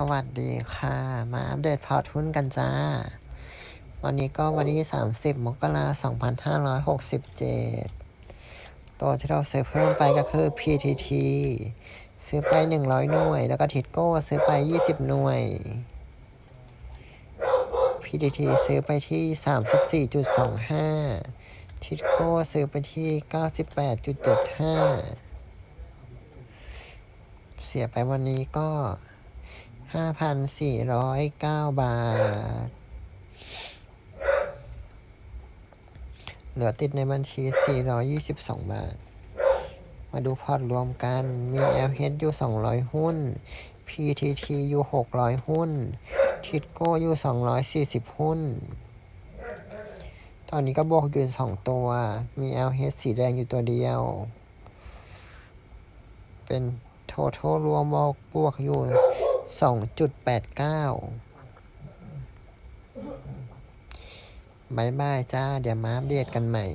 สวัสดีค่ะ มาอัปเดตพอร์ตหุ้นกันจ้า วันนี้ก็วันที่ 30 มกราคม2567 ตัวที่เราซื้อเพิ่มไปก็คือ PTT ซื้อไป 100 หน่วย แล้วก็ทิดโก้ซื้อไป 20 หน่วย PTT ซื้อไปที่ 34.25 ทิดโก้ซื้อไปที่ 98.75 เสียไปวันนี้ก็ ห้าพันสี่ร้อยเก้าบาท เหลือติดในบัญชีสี่ร้อยยี่สิบสองบาท มาดูพอร์ตรวมกัน มี LH อยู่สองร้อยหุ้น PTT อยู่หกร้อยหุ้น ทิดโก้อยู่สองร้อยสี่สิบหุ้น ตอนนี้ก็บวกอยู่สองตัว มี LH สีแดงอยู่ตัวเดียว เป็น total รวมบวกบวกอยู่ สองจุดแปดเก้าบายบายจ้า เดี๋ยวมาอัปเดตกันใหม่